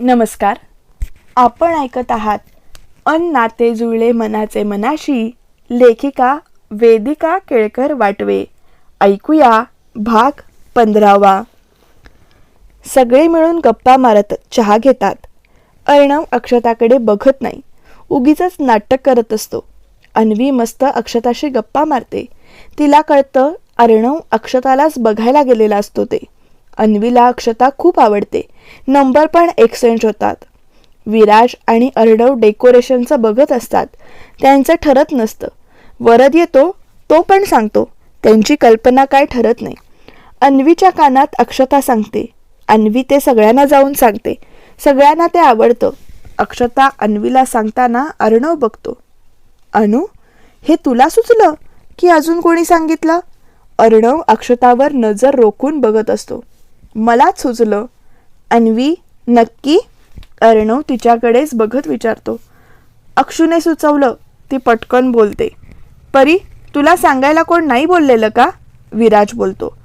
नमस्कार. आपण ऐकत आहात अन नाते जुळले मनाचे मनाशी लेखिका वेदिका केळकर वाटवे. ऐकूया भाग पंधरावा. सगळे मिळून गप्पा मारत चहा घेतात. अर्णव अक्षताकडे बघत नाही. उगीच नाटक करत असतो. अन्वी मस्त अक्षताशी गप्पा मारते. तिला कळतं अर्णव अक्षतालाच बघायला गेलेला असतो ते. अन्वीला अक्षता खूप आवडते. नंबर पण एक्सचेंज होतात. विराज आणि अर्णव डेकोरेशनचं बघत असतात. त्यांचं ठरत नसतं. वरद येतो तो पण सांगतो त्यांची कल्पना काय ठरत नाही. अन्वीच्या कानात अक्षता सांगते. अन्वी ते सगळ्यांना जाऊन सांगते. सगळ्यांना ते आवडतं. अक्षता अन्वीला सांगताना अर्णव बघतो. अनु हे तुला सुचलं की अजून कोणी सांगितलं? अर्णव अक्षतावर नजर रोखून बघत असतो. मलाच सुचलं. अन्वी नक्की अर्णव तिच्याकडेच बघत विचारतो. अक्षूने सुचवलं ती पटकन बोलते. परी तुला सांगायला कोण नाही बोललेलं का? विराज बोलतो.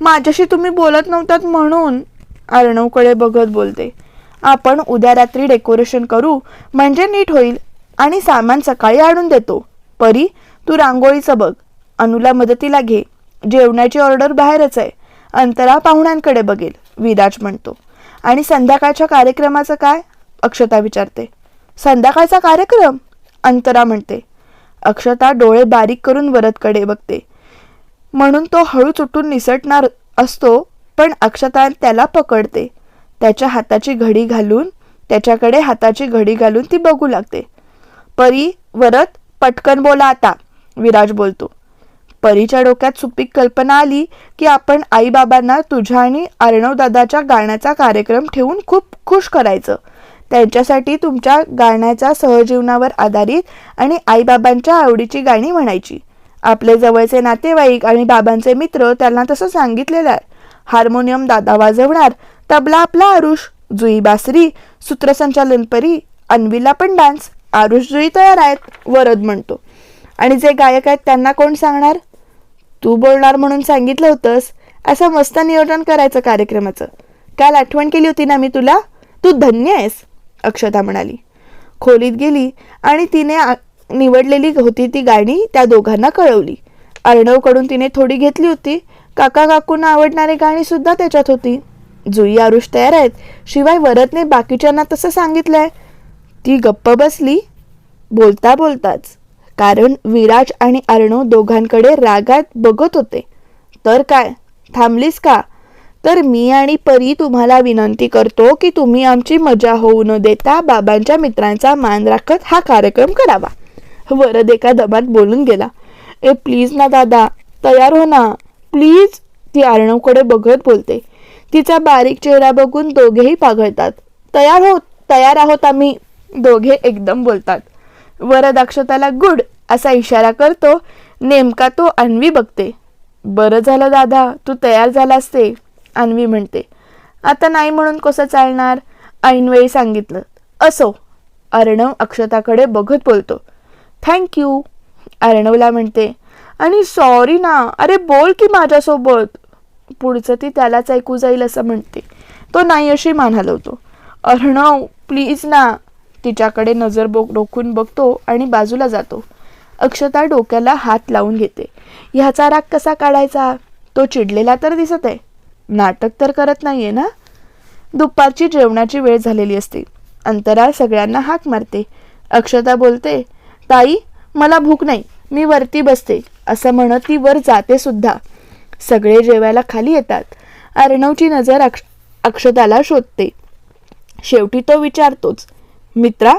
माझ्याशी तुम्ही बोलत नव्हतात म्हणून अर्णवकडे बघत बोलते. आपण उद्या रात्री डेकोरेशन करू म्हणजे नीट होईल आणि सामान सकाळी आणून देतो. परी तू रांगोळीचं बघ. अनुला मदतीला घे. जेवणाची ऑर्डर बाहेरच आहे. अंतरा पाहुण्यांकडे बघेल विराज म्हणतो. आणि संध्याकाळच्या कार्यक्रमाचं काय? अक्षता विचारते. संध्याकाळचा कार्यक्रम? अंतरा म्हणते. अक्षता डोळे बारीक करून वरदकडे बघते. म्हणून तो हळू चुटून निसटणार असतो पण अक्षता त्याला पकडते. त्याच्या हाताची घडी घालून त्याच्याकडे हाताची घडी घालून ती बघू लागते. परी वरत पटकन बोला आता विराज बोलतो. परीच्या डोक्यात सुपीक कल्पना आली की आपण आईबाबांना तुझ्या आणि अर्णव दादाच्या गाण्याचा कार्यक्रम ठेवून खूप खुश करायचं. त्यांच्यासाठी तुमच्या गाण्याच्या सहजीवनावर आधारित आणि आईबाबांच्या आवडीची गाणी म्हणायची. आपले जवळचे नातेवाईक आणि बाबांचे मित्र त्यांना तसं सांगितलेलं आहे. हार्मोनियम दादा वाजवणार तबला आपला आरुष जुई बासरी सूत्रसंचालन परी अन्वीला पण डान्स आरुष जुई तयार आहेत वरद म्हणतो. आणि जे गायक आहेत त्यांना कोण सांगणार? तू बोलणार म्हणून सांगितलं होतंस? असं मस्त नियोजन करायचं कार्यक्रमाचं. काल आठवण केली होती ना मी तुला? तू धन्य आहेस अक्षता म्हणाली. खोलीत गेली आणि तिने निवडलेली होती ती गाणी त्या दोघांना कळवली. अर्णवकडून तिने थोडी घेतली होती. काका काकूंना आवडणारी गाणी सुद्धा त्याच्यात होती. जुई आरुष तयार आहेत. शिवाय वरतने बाकीच्यांना तसं सांगितलंय. ती गप्प बसली. बोलता बोलताच. कारण विराज आणि अर्णव दोघांकडे रागात बघत होते. तर काय? थांबलीस का? तर मी आणि परी तुम्हाला विनंती करतो की तुम्ही आमची मजा होऊ न देता बाबांच्या मित्रांचा मान राखत हा कार्यक्रम करावा. वरद एका दमात बोलून गेला. ए प्लीज ना दादा तयार हो ना. प्लीज ती अर्णवकडे बघत बोलते. तिचा बारीक चेहरा बघून दोघेही पाघळतात तयार हो तयार आहोत आम्ही. दोघे एकदम बोलतात. वरदाक्षताला गुड असा इशारा करतो नेमका तो अन्वी बघते. बरं झालं दादा तू तयार झाला असते अन्वी म्हणते. आता नाही म्हणून कसं चालणार? ऐनवेळी सांगितलं. असो अर्णव अक्षताकडे बघत बोलतो. थँक्यू अर्णवला म्हणते. आणि सॉरी ना अरे बोल की माझ्यासोबत. पुढचं ती त्यालाच ऐकू जाईल असं म्हणते. तो नाही अशी मान हलवतो अर्णव प्लीज ना तिच्याकडे नजर बो रोखून बघतो आणि बाजूला जातो. अक्षता डोक्याला हात लावून घेते. ह्याचा राग कसा काढायचा? तो चिडलेला तर दिसत आहे. नाटक तर करत नाहीये ना? दुपारची जेवणाची वेळ झालेली असते. अंतराळ सगळ्यांना हाक मारते. अक्षता बोलते ताई मला भूक नाही. मी वरती बसते. असं म्हणत ती वर जाते सुद्धा. सगळे जेवायला खाली येतात. अर्णवची नजर अक्ष अक्षताला शोधते. शेवटी तो विचारतोच मित्रा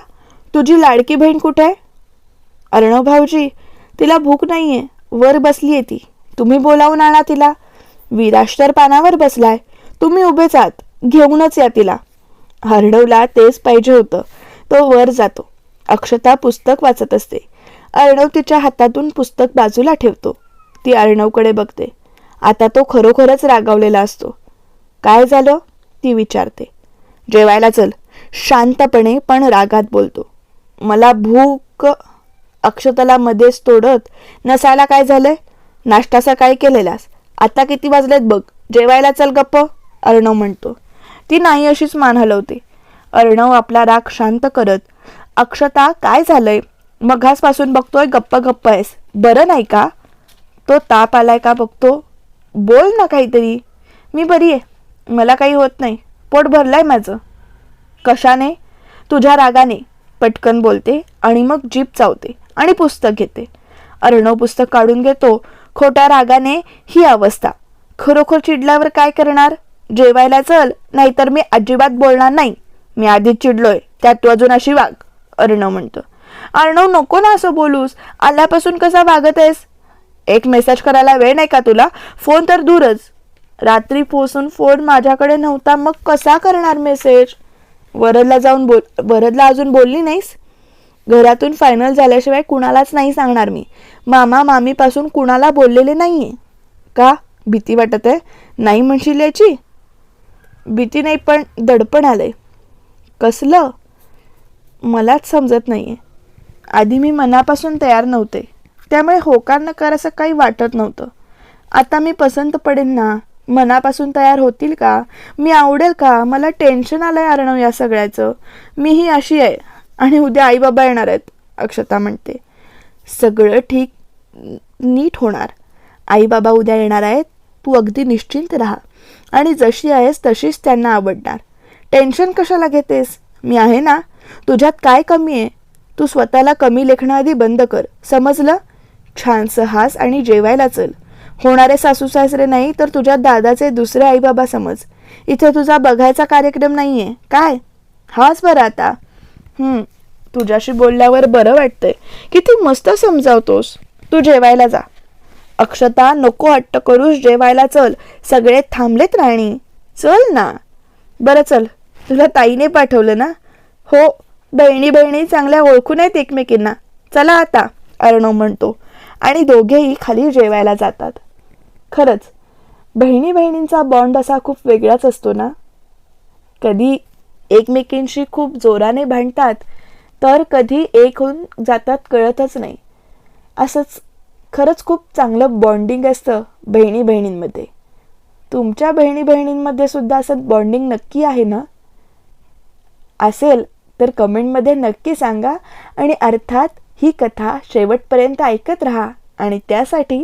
तुझी लाडकी बहीण कुठे आहे? अर्णव भाऊजी तिला भूक नाहीये वर बसली आहे ती. तुम्ही बोलावून आणा तिला. विराश तर पानावर बसलाय. तुम्ही उभेच आहात घेऊनच या तिला. अर्णवला तेच पाहिजे होतं. तो वर जातो. अक्षता पुस्तक वाचत असते. अर्णव तिच्या हातातून पुस्तक बाजूला ठेवतो. ती अर्णवकडे बघते. आता तो खरोखरच रागावलेला असतो. काय झालं? ती विचारते. जेवायला चल. शांतपणे पण रागात बोलतो. मला भूक अक्षताला मध्येच तोडत नसायला काय झालंय? नाश्ता सकाळी केलेलास? आता किती वाजलेत बघ. जेवायला चल गप्प अर्णव म्हणतो. ती नाही अशीच मान हलवते. अर्णव आपला राग शांत करत अक्षता काय झालंय? मघासपासून बघतोय गप्प गप्प आहेस. बरं नाही का? तो ताप आलाय का बघतो? बोल ना काहीतरी. मी बरी आहे. मला काही होत नाही. पोट भरलंय माझं. कशाने? तुझ्या रागाने. पटकन बोलते आणि मग जीप चावते आणि पुस्तक घेते. अर्णव पुस्तक काढून घेतो. खोट्या रागाने ही अवस्था. खरोखर चिडल्यावर काय करणार? जेवायला चल नाहीतर मी अजिबात बोलणार नाही. मी आधीच चिडलोय त्यात तू अजून अशी वाग अर्णव म्हणतो. अर्णव नको ना असं बोलूस. आल्यापासून कसा वागत आहेस? एक मेसेज करायला वेळ नाही का तुला? फोन तर दूरच. रात्री पोचून फोन माझ्याकडे नव्हता मग कसा करणार मेसेज वरदला जाऊन बोल वरदला अजून बोलली नाहीस? घरातून फायनल झाल्याशिवाय कुणालाच नाही सांगणार मी. मामा मामीपासून कुणाला बोललेले नाही आहे का? भीती वाटत आहे. नाही म्हणशील याची? भीती नाही पण दडपण आलं आहे कसलं? मलाच समजत नाही आहे आधी मी मनापासून तयार नव्हते. त्यामुळे होकार नकार असं काही वाटत नव्हतं. आता मी पसंत पडेन ना? मनापासून तयार होतील का? मी आवडेल का? मला टेन्शन आलंय अर्णव या सगळ्याचं. मीही अशी आहे. आणि उद्या आई बाबा येणार आहेत अक्षता म्हणते. सगळं ठीक नीट होणार. आई बाबा उद्या येणार आहेत. तू अगदी निश्चिंत राहा. आणि जशी आहेस तशीच त्यांना आवडणार. टेन्शन कशाला घेतेस? मी आहे ना? तुझ्यात काय कमी आहे? तू स्वतःला कमी लेखण्याआधी बंद कर. समजलं? छानसं हास आणि जेवायला चल. होणारे सासू सासरे नाही तर तुझ्या दादाचे दुसरे आई बाबा समज. इथे तुझा बघायचा कार्यक्रम नाहीये. काय? हाच बरं आता. हम्म तुझ्याशी बोलल्यावर बरं वाटतंय. किती मस्त समजावतोस. तू जेवायला जा. अक्षता नको हट्ट करूस जेवायला चल. सगळे थांबलेत राणी. चल ना. बरं चल. तुला ताईने पाठवलं ना? हो. बहिणी बहिणी चांगल्या ओळखून आहेत एकमेकींना. चला आता अर्णव म्हणतो. आणि दोघेही खाली जेवायला जातात. खरंच बहिणी बहिणींचा बॉन्ड असा खूप वेगळाच असतो ना? कधी एकमेकींशी खूप जोराने भांडतात तर कधी एक होऊन जातात कळतच नाही. असंच खरंच खूप चांगलं बॉन्डिंग असतं बहिणी बहिणींमध्ये तुमच्या बहिणी बहिणींमध्ये सुद्धा असं बॉन्डिंग नक्की आहे ना? असेल तर कमेंटमध्ये नक्की सांगा आणि अर्थात ही कथा शेवटपर्यंत ऐकत राहा आणि त्यासाठी